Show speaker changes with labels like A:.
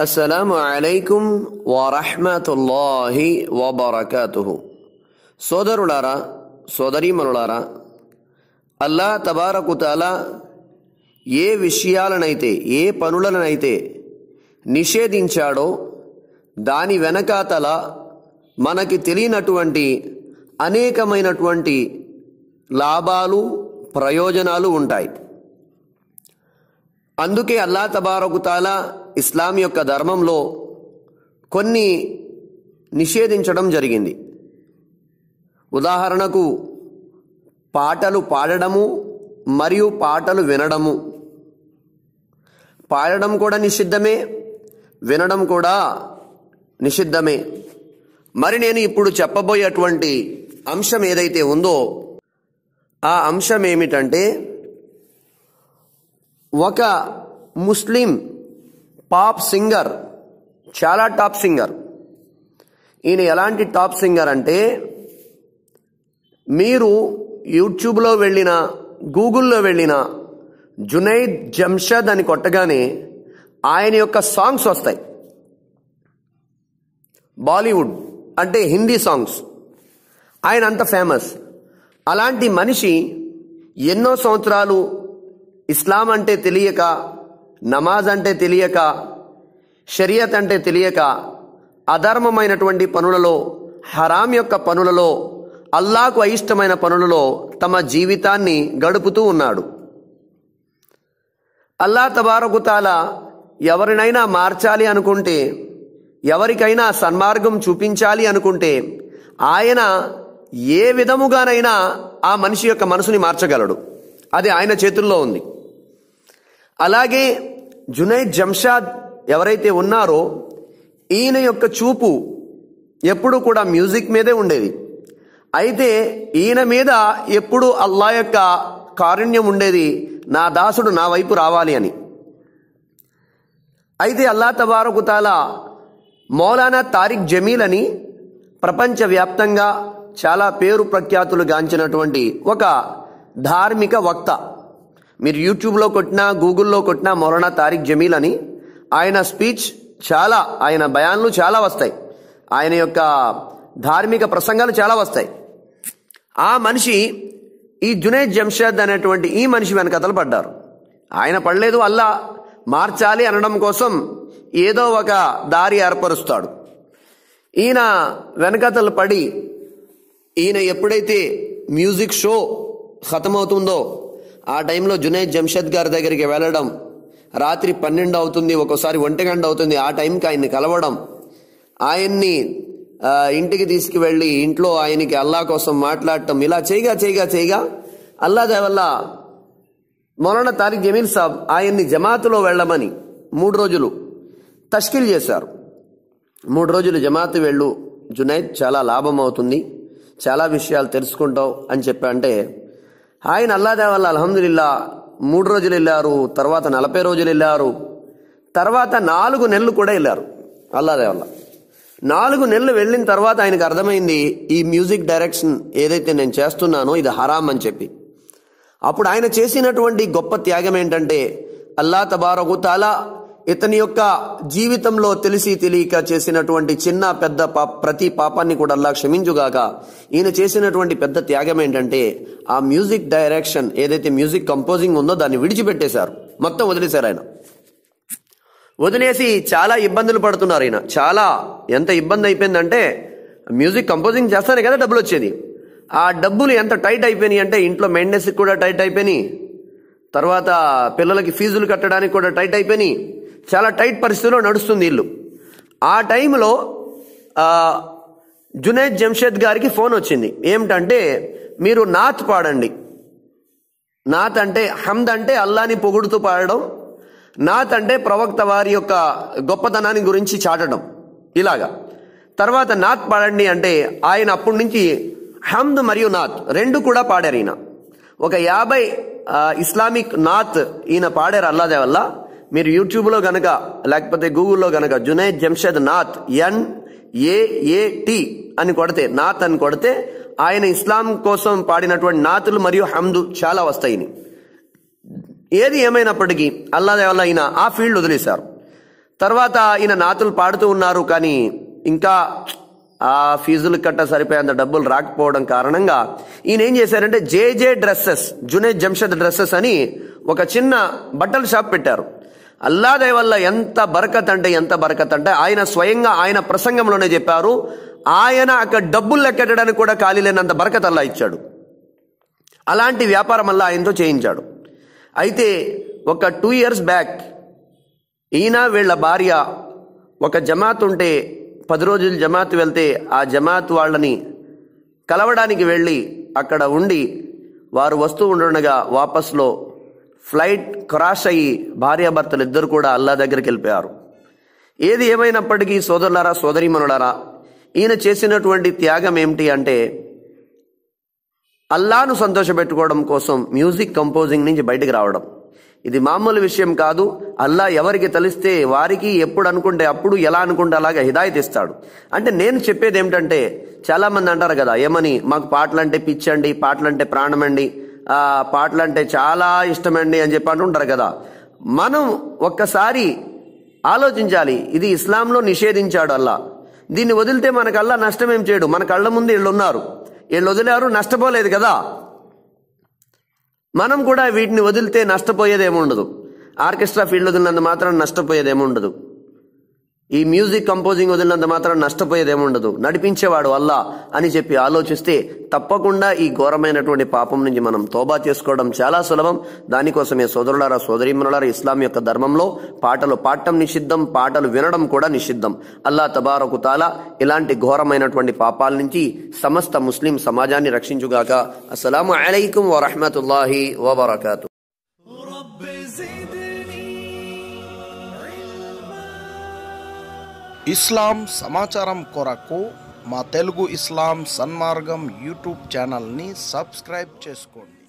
A: అస్సలాము అలైకుం వరహ్మతుల్లాహి వబరకాతుహు సోదరులారా సోదరీమనులారా అల్లా తబారకుతాల ఏ విషయాలనైతే ఏ పనులనైతే నిషేధించాడో దాని వెనకాతల మనకి తెలియనటువంటి అనేకమైనటువంటి లాభాలు ప్రయోజనాలు ఉంటాయి. అందుకే అల్లా తబారకుతాల ఇస్లాం యొక్క ధర్మంలో కొన్ని నిషేధించడం జరిగింది. ఉదాహరణకు పాటలు పాడడము మరియు పాటలు వినడము. పాడడం కూడా నిషిద్ధమే వినడం కూడా నిషిద్ధమే. మరి నేను ఇప్పుడు చెప్పబోయేటువంటి అంశం ఏదైతే ఉందో ఆ అంశం ఏమిటంటే ఒక ముస్లిం పాప్ సింగర్ చాలా టాప్ సింగర్. ఈయన ఎలాంటి టాప్ సింగర్ అంటే మీరు యూట్యూబ్లో వెళ్ళిన గూగుల్లో వెళ్ళిన జునైద్ జంషద్ అని కొట్టగానే ఆయన యొక్క సాంగ్స్ వస్తాయి. బాలీవుడ్ అంటే హిందీ సాంగ్స్. ఆయన అంత ఫేమస్. అలాంటి మనిషి ఎన్నో సంవత్సరాలు ఇస్లాం అంటే తెలియక నమాజ్ అంటే తెలియక షరియత్ అంటే తెలియక అధర్మమైనటువంటి పనులలో హరాం యొక్క పనులలో అల్లాకు అయిష్టమైన పనులలో తమ జీవితాన్ని గడుపుతూ ఉన్నాడు. అల్లా తబారకుతాల ఎవరినైనా మార్చాలి అనుకుంటే ఎవరికైనా సన్మార్గం చూపించాలి అనుకుంటే ఆయన ఏ విధముగానైనా ఆ మనిషి యొక్క మనసుని మార్చగలడు. అది ఆయన చేతుల్లో ఉంది. అలాగే జునైద్ జంషాద్ ఎవరైతే ఉన్నారో ఈయన యొక్క చూపు ఎప్పుడు కూడా మ్యూజిక్ మీదే ఉండేది. అయితే ఈయన మీద ఎప్పుడు అల్లా యొక్క కారుణ్యం ఉండేది నా దాసుడు నా వైపు రావాలి అని. అయితే అల్లా తబారకుతాల మౌలానా తారిక్ జమీల్ అని ప్రపంచవ్యాప్తంగా చాలా పేరు ప్రఖ్యాతులు గాంచినటువంటి ఒక ధార్మిక వక్త. మీరు యూట్యూబ్లో కొట్టినా గూగుల్లో కొట్టినా మౌలానా తారిక్ జమీల్ అని ఆయన స్పీచ్ చాలా ఆయన బయాన్లు చాలా వస్తాయి. ఆయన యొక్క ధార్మిక ప్రసంగాలు చాలా వస్తాయి. ఆ మనిషి ఈ జునైద్ జంషద్ అనేటువంటి ఈ మనిషి వెనకతలు పడ్డారు. ఆయన పడలేదు అల్లా. మార్చాలి అనడం కోసం ఏదో ఒక దారి ఏర్పరుస్తాడు. ఈయన వెనకతలు పడి ఈయన ఎప్పుడైతే మ్యూజిక్ షో ఖతమవుతుందో ఆ టైంలో జునైద్ జంషద్ గారి దగ్గరికి వెళ్ళడం. రాత్రి పన్నెండు అవుతుంది ఒక్కోసారి ఒంటి గంట అవుతుంది ఆ టైంకి ఆయన్ని కలవడం. ఆయన్ని ఇంటికి తీసుకువెళ్ళి ఇంట్లో ఆయనకి అల్లా కోసం మాట్లాడటం. ఇలా చేయగా చేయగా చేయగా అల్లా వల్ల మౌలానా తారిక్ జమీల్ సాబ్ ఆయన్ని జమాతులో వెళ్ళమని మూడు రోజులు తష్కిల్ చేశారు. మూడు రోజులు జమాతు వెళ్ళు. జునైద్ చాలా లాభం అవుతుంది. చాలా విషయాలు తెలుసుకుంటావు అని చెప్పి అంటే ఆయన అల్లాదే వల్ల అల్హమ్దుల్లా మూడు రోజులు వెళ్ళారు తర్వాత నలభై రోజులు వెళ్ళారు. తర్వాత నాలుగు నెలలు కూడా వెళ్ళారు అల్లాదే వల్ల. నాలుగు నెలలు వెళ్ళిన తర్వాత ఆయనకు అర్థమైంది ఈ మ్యూజిక్ డైరెక్షన్ ఏదైతే నేను చేస్తున్నానో ఇది హరామ్ అని చెప్పి. అప్పుడు ఆయన చేసినటువంటి గొప్ప త్యాగం ఏంటంటే అల్లా తబారకు తాలా ఇతని యొక్క జీవితంలో తెలిసి తెలియక చేసినటువంటి చిన్న పెద్ద పా ప్రతి పాపాన్ని కూడా అల్లా క్షమించుగాక. ఈయన చేసినటువంటి పెద్ద త్యాగం ఏంటంటే ఆ మ్యూజిక్ డైరెక్షన్ ఏదైతే మ్యూజిక్ కంపోజింగ్ ఉందో దాన్ని విడిచిపెట్టేశారు. మొత్తం వదిలేశారు ఆయన. వదిలేసి చాలా ఇబ్బందులు పడుతున్నారు ఆయన చాలా ఎంత ఇబ్బంది అయిపోయిందంటే మ్యూజిక్ కంపోజింగ్ చేస్తానే కదా డబ్బులు వచ్చేది ఆ డబ్బులు ఎంత టైట్ అయిపోయినాయి అంటే ఇంట్లో మెయింటెనెన్స్కి కూడా టైట్ అయిపోయినాయి. తర్వాత పిల్లలకి ఫీజులు కట్టడానికి కూడా టైట్ అయిపోయినాయి. చాలా టైట్ పరిస్థితిలో నడుస్తుంది ఇల్లు. ఆ టైంలో జునైద్ జంషద్ గారికి ఫోన్ వచ్చింది. ఏమిటంటే మీరు నాత్ పాడండి. నాత్ అంటే హమ్ద్ అంటే అల్లాని పొగుడుతూ పాడడం. నాత్ అంటే ప్రవక్త వారి యొక్క గొప్పతనాన్ని గురించి చాటడం. ఇలాగా. తర్వాత నాత్ పాడండి అంటే ఆయన అప్పటి నుంచి హమ్ద్ మరియు నాత్ రెండు కూడా పాడారు ఈయన. ఒక యాభై ఇస్లామిక్ నాత్ ఈయన పాడారు అల్లాదే వల్ల మీరు యూట్యూబ్లో గనక లేకపోతే గూగుల్లో గనక జునైద్ జంషద్ నాథ్ ఎన్ ఏఏటి అని కొడితే నాత్ అని కొడితే ఆయన ఇస్లాం కోసం పాడినటువంటి నాతులు మరియు హమ్దు చాలా వస్తాయి. ఏది ఏమైనప్పటికీ అల్లా వల్ల ఆ ఫీల్డ్ వదిలేశారు. తర్వాత ఈయన నాతులు పాడుతూ ఉన్నారు కానీ ఇంకా ఆ ఫీజులు కట్ట సరిపోయేంత డబ్బులు రాకపోవడం కారణంగా ఈయన ఏం చేశారంటే JJ dresses Junaid Jamshed dresses అని ఒక చిన్న బట్టల షాప్ పెట్టారు. అల్లాదే వల్ల ఎంత బరకత్ అంటే ఎంత బరకత్ అంటే ఆయన స్వయంగా ఆయన ప్రసంగంలోనే చెప్పారు ఆయన అక్కడ డబ్బులు లెక్కెట్టడానికి కూడా ఖాళీ లేనంత బరకత్ అల్లా ఇచ్చాడు. అలాంటి వ్యాపారం అల్లా ఆయనతో చేయించాడు. అయితే ఒక టూ ఇయర్స్ బ్యాక్ ఈయన వీళ్ళ భార్య ఒక జమాత్ ఉంటే పది రోజులు జమాత్ వెళ్తే ఆ జమాత్ వాళ్ళని కలవడానికి వెళ్ళి అక్కడ ఉండి వారు వస్తూ ఉండగా వాపస్లో ఫ్లైట్ క్రాష్ అయ్యి భార్యాభర్తలు ఇద్దరు కూడా అల్లా దగ్గరికి వెళ్ళిపోయారు. ఏది ఏమైనప్పటికీ సోదరులారా సోదరీమణులారా ఈయన చేసినటువంటి త్యాగం ఏమిటి అంటే అల్లాను సంతోషపెట్టుకోవడం కోసం మ్యూజిక్ కంపోజింగ్ నుంచి బయటకు రావడం. ఇది మామూలు విషయం కాదు. అల్లా ఎవరికి తెలిస్తే వారికి ఎప్పుడు అనుకుంటే అప్పుడు ఎలా అనుకుంటే అలాగా హిదాయత్ ఇస్తాడు. అంటే నేను చెప్పేది ఏమిటంటే చాలామంది అంటారు కదా ఏమని మాకు పాటలంటే పిచ్చండి పాటలంటే ప్రాణమండి ఆ అంటే చాలా ఇష్టమండి అని చెప్పి అంటుంటారు కదా. మనం ఒక్కసారి ఆలోచించాలి ఇది ఇస్లాంలో నిషేధించాడు అల్లా. దీన్ని వదిలితే మనకల్లా అల్లా నష్టం ఏం చేయడు. మన కళ్ళ ముందు వీళ్ళు ఉన్నారు వీళ్ళు వదిలేరు నష్టపోలేదు కదా. మనం కూడా వీటిని వదిలితే నష్టపోయేదేముండదు. ఆర్కెస్ట్రా ఫీల్డ్ వదిలినందు మాత్రం నష్టపోయేదేముండదు. ఈ మ్యూజిక్ కంపోజింగ్ వదిలినంత మాత్రం నష్టపోయేదేముండదు నడిపించేవాడు అల్లా అని చెప్పి ఆలోచిస్తే తప్పకుండా ఈ ఘోరమైనటువంటి పాపం నుంచి మనం తోబా చేసుకోవడం చాలా సులభం. దానికోసమే సోదరులారా సోదరీమణులారా ఇస్లాం యొక్క ధర్మంలో పాటలు పాడటం నిషిద్ధం పాటలు వినడం కూడా నిషిద్ధం. అల్లా తబారకు తాలా ఇలాంటి ఘోరమైనటువంటి పాపాల నుంచి సమస్త ముస్లిం సమాజాన్ని రక్షించుగాక. అస్సలాము అలైకుం వరహమతుల్లాహి వబర్కాతు.
B: ఇస్లాం సమాచారం కొరకు మా తెలుగు ఇస్లాం సన్మార్గం యూట్యూబ్ ఛానల్ని సబ్స్క్రైబ్ చేసుకోండి.